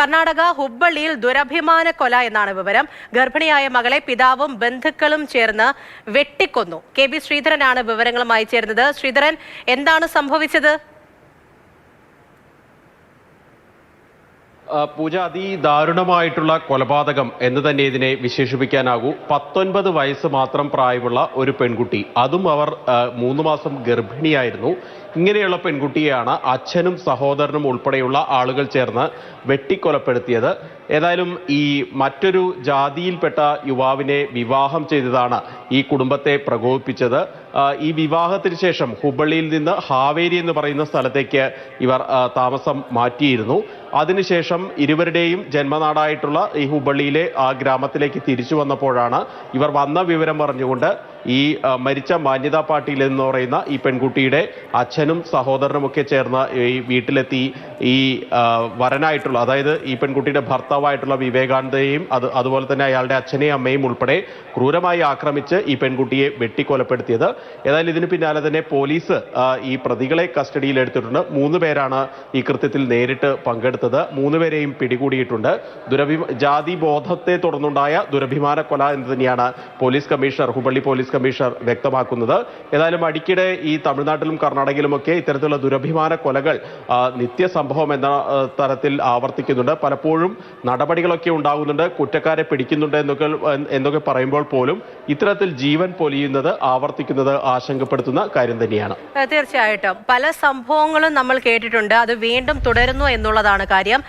കർണാടക ഹുബ്ബള്ളിയിൽ ദുരഭിമാന കൊല എന്നാണ് വിവരം. ഗർഭിണിയായ മകളെ പിതാവും ബന്ധുക്കളും ചേർന്ന് വെട്ടിക്കൊന്നു. കെ ബി ശ്രീധരനാണ് വിവരങ്ങളുമായി ചേർന്നത് ശ്രീധരൻ എന്താണ് സംഭവിച്ചത്? പൂജ അതിദാരുണമായിട്ടുള്ള കൊലപാതകം എന്ന് തന്നെ ഇതിനെ വിശേഷിപ്പിക്കാനാകൂ. പത്തൊൻപത് വയസ്സ് മാത്രം പ്രായമുള്ള ഒരു പെൺകുട്ടി. അതും അവർ മൂന്ന് മാസം ഗർഭിണിയായിരുന്നു. ഇങ്ങനെയുള്ള പെൺകുട്ടിയെയാണ് അച്ഛനും സഹോദരനും ഉൾപ്പെടെയുള്ള ആളുകൾ ചേർന്ന് വെട്ടിക്കൊലപ്പെടുത്തിയത്. ഏതായാലും ഈ മറ്റൊരു ജാതിയിൽപ്പെട്ട യുവാവിനെ വിവാഹം ചെയ്തതാണ് ഈ കുടുംബത്തെ പ്രകോപിപ്പിച്ചത്. ഈ വിവാഹത്തിന് ശേഷം ഹുബള്ളിയിൽ നിന്ന് ഹാവേരി എന്ന് പറയുന്ന സ്ഥലത്തേക്ക് ഇവർ താമസം മാറ്റിയിരുന്നു. അതിനുശേഷം ഇരുവരുടെയും ജന്മനാടായിട്ടുള്ള ഈ ഹുബള്ളിയിലെ ആ ഗ്രാമത്തിലേക്ക് തിരിച്ചു വന്നപ്പോഴാണ് ഇവർ വന്ന വിവരം പറഞ്ഞുകൊണ്ട് ഈ മരിച്ച മാന്യതാ പാട്ടീൽ എന്ന് പറയുന്ന ഈ പെൺകുട്ടിയുടെ അച്ഛനും സഹോദരനും ഒക്കെ ചേർന്ന് ഈ വീട്ടിലെത്തി ഈ വരനായിട്ടുള്ള അതായത് ഈ പെൺകുട്ടിയുടെ ഭർത്താവായിട്ടുള്ള വിവേകാനന്ദയെയും അത് അതുപോലെ തന്നെ അയാളുടെ അച്ഛനെയും അമ്മയും ഉൾപ്പെടെ ക്രൂരമായി ആക്രമിച്ച് ഈ പെൺകുട്ടിയെ വെട്ടിക്കൊലപ്പെടുത്തിയത്. ഏതായാലും ഇതിന് പിന്നാലെ തന്നെ പോലീസ് ഈ പ്രതികളെ കസ്റ്റഡിയിൽ എടുത്തിട്ടുണ്ട്. മൂന്ന് പേരാണ് ഈ കൃത്യത്തിൽ നേരിട്ട് പങ്കെടുത്തത്. മൂന്ന് പേരെയും പിടികൂടിയിട്ടുണ്ട്. ദുരഭി ജാതി ബോധത്തെ തുടർന്നുണ്ടായ ദുരഭിമാന കൊല എന്ന് തന്നെയാണ് police commissioner Hubballi police commissioner വ്യക്തമാക്കുന്നത്. ഏതായാലും അടിക്കിടെ ഈ തമിഴ്നാട്ടിലും കർണാടകയിലുമൊക്കെ ഇത്തരത്തിലുള്ള ദുരഭിമാന കൊലകൾ നിത്യ നിത്യസംഭവം എന്ന തരത്തിൽ ആവർത്തിക്കുന്നുണ്ട്. പലപ്പോഴും നടപടികളൊക്കെ ഉണ്ടാകുന്നുണ്ട് കുറ്റക്കാരെ പിടിക്കുന്നുണ്ട് എന്നൊക്കെ എന്നൊക്കെ പറയുമ്പോൾ പോലും ഇത്തരത്തിൽ ജീവൻ പൊലിയുന്നത് ആവർത്തിക്കുന്നത് ആശങ്കപ്പെടുത്തുന്ന കാര്യം തന്നെയാണ്. തീർച്ചയായിട്ടും. പല സംഭവങ്ങളും നമ്മൾ കേട്ടിട്ടുണ്ട്. അത് വീണ്ടും തുടരുന്നു എന്നുള്ളതാണ് കാര്യം.